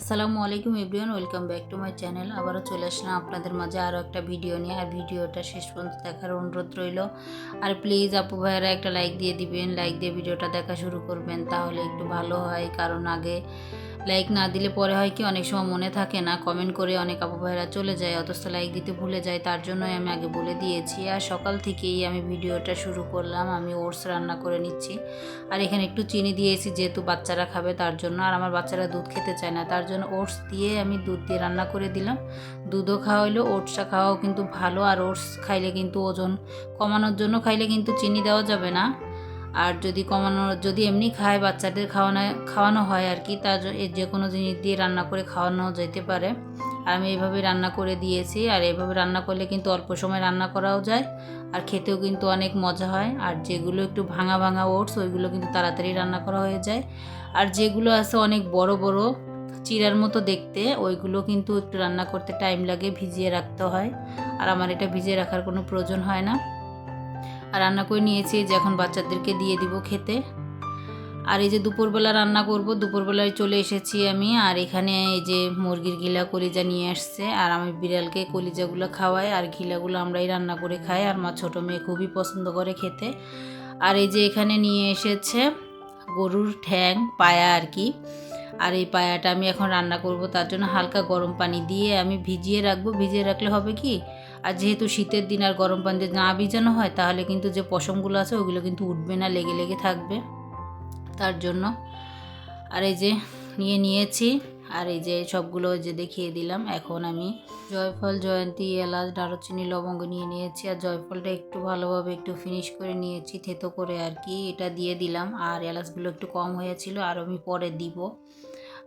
আসসালামু আলাইকুম everyone, welcome back to my channel. আবারও চলে আসলাম আপনাদের মাঝে আরও একটা ভিডিও নিয়ে। আর ভিডিওটা শেষ পর্যন্ত দেখার অনুরোধ রইল। আর প্লিজ আপু ভাইয়েরা একটা লাইক দিয়ে দিবেন। লাইক দিয়ে ভিডিওটা দেখা শুরু করবেন, তাহলে একটু ভালো হয়। কারণ আগে লাইক না দিলে পরে হয় কি, অনেক সময় মনে থাকে না কমেন্ট করে অনেক আপু চলে যায়, অথচ লাইক দিতে ভুলে যায়, তার জন্যই আমি আগে বলে দিয়েছি। আর সকাল থেকেই আমি ভিডিওটা শুরু করলাম, আমি ওটস রান্না করে নিচ্ছি। আর এখানে একটু চিনি দিয়েছি, যেহেতু বাচ্চারা খাবে তার জন্য, আর আমার বাচ্চারা দুধ খেতে চায় না, তার জন্য ওটস দিয়ে আমি দুধ দিয়ে রান্না করে দিলাম। দুধও খাওয়া হইল ওটসটা খাওয়াও কিন্তু ভালো, আর ওটস খাইলে কিন্তু ওজন কমানোর জন্য খাইলে কিন্তু চিনি দেওয়া যাবে না। আর যদি কমানো যদি এমনি খায়, বাচ্চাদের খাওয়ানো খাওয়ানো হয় আর কি, তার যে কোনো জিনিস দিয়ে রান্না করে খাওয়ানো যেতে পারে। আর আমি এইভাবে রান্না করে দিয়েছি আর এইভাবে রান্না করলে কিন্তু অল্প সময় রান্না করাও যায় আর খেতেও কিন্তু অনেক মজা হয়। আর যেগুলো একটু ভাঙা ভাঙা ওটস, ওইগুলো কিন্তু তাড়াতাড়ি রান্না করা হয়ে যায়। আর যেগুলো আছে অনেক বড় বড় চিরার মতো দেখতে, ওইগুলো কিন্তু একটু রান্না করতে টাইম লাগে, ভিজিয়ে রাখতে হয়। আর আমার এটা ভিজিয়ে রাখার কোনো প্রয়োজন হয় না। আর রান্না করে নিয়েছি, যে এখন বাচ্চাদেরকে দিয়ে দিব খেতে। আর এই যে দুপুরবেলা রান্না করব, দুপুরবেলায় চলে এসেছি আমি, আর এখানে এই যে মুরগির গিলা কলিজা নিয়ে আসছে, আর আমি বিড়ালকে কলিজাগুলো খাওয়াই, আর ঘিলাগুলো আমরাই রান্না করে খাই, আর আমার ছোটো মেয়ে খুবই পছন্দ করে খেতে। আর এই যে এখানে নিয়ে এসেছে গরুর ঠ্যাং, পায়া আর কি। আর এই পায়াটা আমি এখন রান্না করব, তার জন্য হালকা গরম পানি দিয়ে আমি ভিজিয়ে রাখব। ভিজিয়ে রাখলে হবে কি? আর যেহেতু শীতের দিন আর গরম পানিতে না ভিজানো হয়, তাহলে কিন্তু যে পশমগুলো আছে, ওগুলো কিন্তু উঠবে না, লেগে লেগে থাকবে। তার জন্য আর এই যে নিয়ে নিয়েছি, আর এই যে সবগুলো যে দেখিয়ে দিলাম। এখন আমি জয়ফল, জয়ন্তী, এলাচ, দারুচিনি, লবঙ্গ নিয়ে নিয়েছি, আর জয়ফলটা একটু ভালোভাবে একটু ফিনিশ করে নিয়েছি, থেতো করে আর কি। এটা দিয়ে দিলাম, আর এলাচগুলো একটু কম হয়েছিল, আর আমি পরে দিব।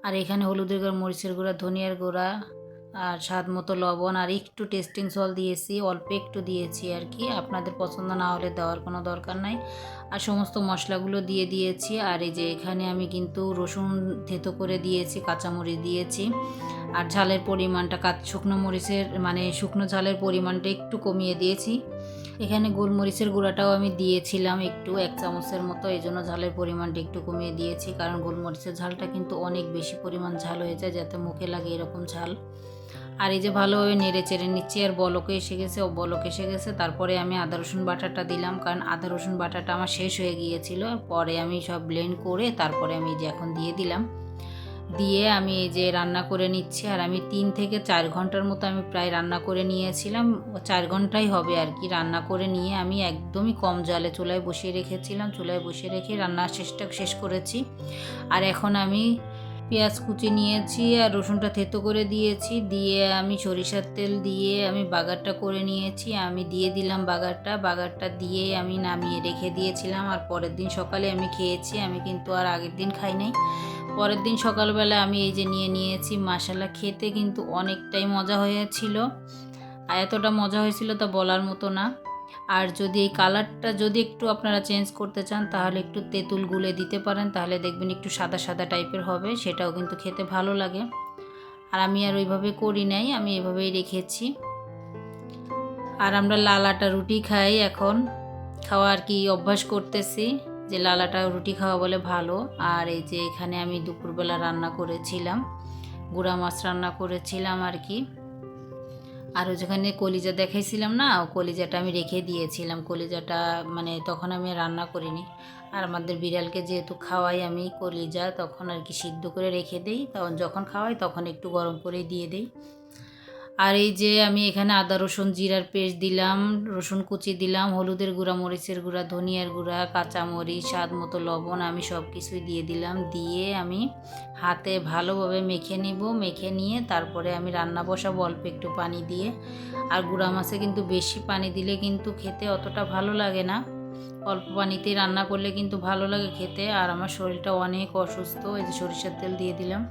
আর এখানে হলুদের গুঁড়া, মরিচের গুঁড়া, ধনিয়ার গুঁড়া আর স্বাদ মতো লবণ আর একটু টেস্টিং সল দিয়েছি, অল্প একটু দিয়েছি আর কি। আপনাদের পছন্দ না হলে দেওয়ার কোনো দরকার নাই। আর সমস্ত মশলাগুলো দিয়ে দিয়েছি। আর এই যে এখানে আমি কিন্তু রসুন থেতো করে দিয়েছি, কাঁচামরিচ দিয়েছি। আর ঝালের পরিমাণটা, কাঁচ, শুকনো মরিচের মানে শুকনো ঝালের পরিমাণটা একটু কমিয়ে দিয়েছি। এখানে গোলমরিচের গুঁড়াটাও আমি দিয়েছিলাম একটু, এক চামচের মতো। এই জন্য ঝালের পরিমাণটা একটু কমিয়ে দিয়েছি। কারণ গোলমরিচের ঝালটা কিন্তু অনেক বেশি পরিমাণ ঝাল হয়ে যায়, যাতে মুখে লাগে এরকম ঝাল। আর এই যে ভালোভাবে নেড়ে চেড়ে নিচ্ছি, আর বলকে এসে গেছে, ও বলক এসে গেছে। তারপরে আমি আদা, রসুন বাটাটা দিলাম, কারণ আদা, রসুন বাটাটা আমার শেষ হয়ে গিয়েছিল। পরে আমি সব ব্লেন্ড করে তারপরে আমি যে এখন দিয়ে দিলাম। দিয়ে আমি এই যে রান্না করে নিচ্ছি, আর আমি তিন থেকে চার ঘণ্টার মতো আমি প্রায় রান্না করে নিয়েছিলাম। চার ঘন্টাই হবে আর কি রান্না করে নিয়ে আমি একদমই কম জলে চুলায় বসিয়ে রেখেছিলাম। চুলায় বসিয়ে রেখে রান্নার শেষটা শেষ করেছি। আর এখন আমি পেঁয়াজ কুচি নিয়েছি আর রসুনটা থেতো করে দিয়েছি। দিয়ে আমি সরিষার তেল দিয়ে আমি বাগারটা করে নিয়েছি। আমি দিয়ে দিলাম বাগারটা। বাগারটা দিয়ে আমি নামিয়ে রেখে দিয়েছিলাম আর পরের দিন সকালে আমি খেয়েছি। আমি কিন্তু আর আগের দিন খাই নাই। পরের দিন সকালবেলা আমি এই যে নিয়ে নিয়েছি মশালা খেতে কিন্তু অনেকটাই মজা হয়েছিল। আর এতটা মজা হয়েছিল তা বলার মতো না। আর যদি এই কালারটা যদি একটু আপনারা চেঞ্জ করতে চান, তাহলে একটু তেঁতুল গুলে দিতে পারেন, তাহলে দেখবেন একটু সাদা সাদা টাইপের হবে, সেটাও কিন্তু খেতে ভালো লাগে। আর আমি আর ওইভাবে করি নাই, আমি এভাবেই রেখেছি। আর আমরা লালাটা রুটি খাই এখন, খাওয়া আর কি অভ্যাস করতেছি যে লালাটা রুটি খাওয়া বলে ভালো। আর এই যে এখানে আমি দুপুরবেলা রান্না করেছিলাম, গুঁড়া মাছ রান্না করেছিলাম আর কি। আর যেখানে কলিজা দেখাইছিলাম না কলিজাটা আমি রেখে দিয়েছিলাম। কলিজাটা মানে তখন আমি রান্না করিনি। আর আমাদের বিড়ালকে যেহেতু খাওয়াই আমি কলিজা, তখন আর কি সিদ্ধ করে রেখে দিই। তখন যখন খাওয়াই তখন একটু গরম করে দিয়ে দিই। আর এই যে আমি এখানে আদা, রসুন, জিরার পেস্ট দিলাম, রসুন কুচি দিলাম, হলুদের গুঁড়া, মরিচের গুঁড়া, ধনিয়ার গুঁড়া, কাঁচামরিচ, স্বাদ মতো লবণ আমি সব কিছুই দিয়ে দিলাম। দিয়ে আমি হাতে ভালোভাবে মেখে নিব, মেখে নিয়ে তারপরে আমি রান্না বসাবো অল্প একটু পানি দিয়ে। আর গুঁড়া মাছে কিন্তু বেশি পানি দিলে কিন্তু খেতে অতটা ভালো লাগে না। অল্প পানিতে রান্না করলে কিন্তু ভালো লাগে খেতে। আর আমার শরীরটা অনেক অসুস্থ, এই যে সরিষার তেল দিয়ে দিলাম।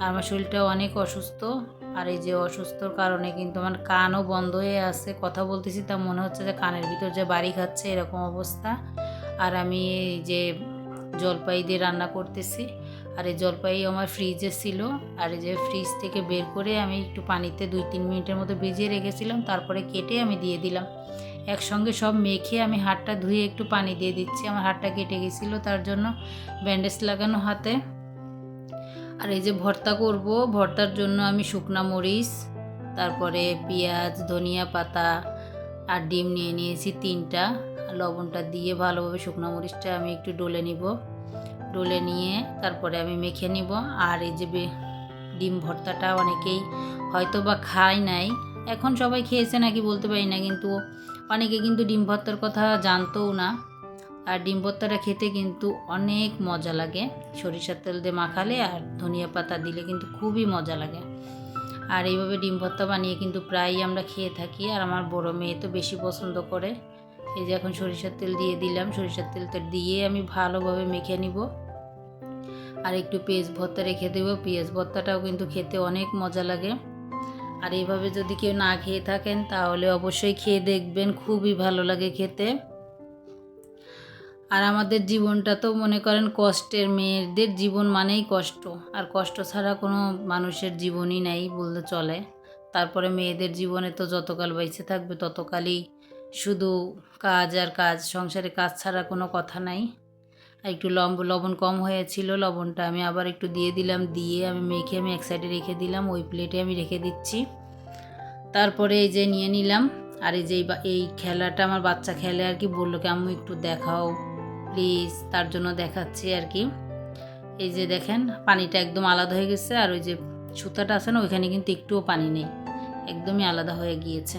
আর আমার শরীরটা অনেক অসুস্থ। আর এই যে অসুস্থর কারণে কিন্তু আমার কানও বন্ধ হয়ে আছে, কথা বলতেছি তা মনে হচ্ছে যে কানের ভিতর যে বাড়ি খাচ্ছে এরকম অবস্থা। আর আমি এই যে জলপাই দিয়ে রান্না করতেছি, আর এই জলপাই আমার ফ্রিজে ছিল, আর এই যে ফ্রিজ থেকে বের করে আমি একটু পানিতে দুই তিন মিনিটের মতো ভিজিয়ে রেখেছিলাম, তারপরে কেটে আমি দিয়ে দিলাম। একসঙ্গে সব মেখে আমি হাতটা ধুয়ে একটু পানি দিয়ে দিচ্ছি, আমার হাতটা কেটে গেছিল, তার জন্য ব্যান্ডেজ লাগানো হাতে। আর এই যে ভর্তা করব, ভর্তার জন্য আমি শুকনা মরিচ, তারপরে পেঁয়াজ, ধনিয়া পাতা আর ডিম নিয়ে নিয়েছি তিনটা। লবণটা দিয়ে ভালোভাবে শুকনো মরিচটা আমি একটু ডলে নিব। ডলে নিয়ে তারপরে আমি মেখে নিব। আর এই যে ডিম ভর্তাটা অনেকেই হয়তো বা খায় নাই। এখন সবাই খেয়েছে নাকি বলতে পারি না, কিন্তু অনেকে কিন্তু ডিম ভর্তার কথা জানতোও না। আর ডিম ভর্তাটা খেতে কিন্তু অনেক মজা লাগে। সরিষার তেল দিয়ে মাখালে আর ধনিয়া পাতা দিলে কিন্তু খুবই মজা লাগে। আর এইভাবে ডিম ভর্তা বানিয়ে কিন্তু প্রায়ই আমরা খেয়ে থাকি। আর আমার বড় মেয়ে তো বেশি পছন্দ করে। এই যে এখন সরিষার তেল দিয়ে দিলাম। সরিষার তেলটা দিয়ে আমি ভালোভাবে মেখে নিব। আর একটু পেঁয়াজ ভর্তা রেখে দেবো। পেঁয়াজ ভর্তাটাও কিন্তু খেতে অনেক মজা লাগে। আর এইভাবে যদি কেউ না খেয়ে থাকেন, তাহলে অবশ্যই খেয়ে দেখবেন। খুবই ভালো লাগে খেতে। আর আমাদের জীবনটা তো মনে করেন কষ্টের মেয়েদের জীবন মানেই কষ্ট। আর কষ্ট ছাড়া কোনো মানুষের জীবনই নাই বলতে চলে। তারপরে মেয়েদের জীবনে তো যতকাল বেঁচে থাকবে ততকালই শুধু কাজ আর কাজ সংসারে কাজ ছাড়া কোনো কথা নাই। আর একটু লম্ব লবণ কম হয়েছিল, লবণটা আমি আবার একটু দিয়ে দিলাম, দিয়ে আমি মেখে আমি এক সাইডে রেখে দিলাম, ওই প্লেটে আমি রেখে দিচ্ছি। তারপরে এই যে নিয়ে নিলাম, আর এই যে এই খেলাটা আমার বাচ্চা খেলে আর কি বলল কি, আম্মু একটু দেখাও। প্লিজ তার জন্য দেখাচ্ছি আর কি। এই যে দেখেন, পানিটা একদম আলাদা হয়ে গেছে আর ওই যে সুতাটা আছে না, ওইখানে কিন্তু একটুও পানি নেই। একদমই আলাদা হয়ে গিয়েছে।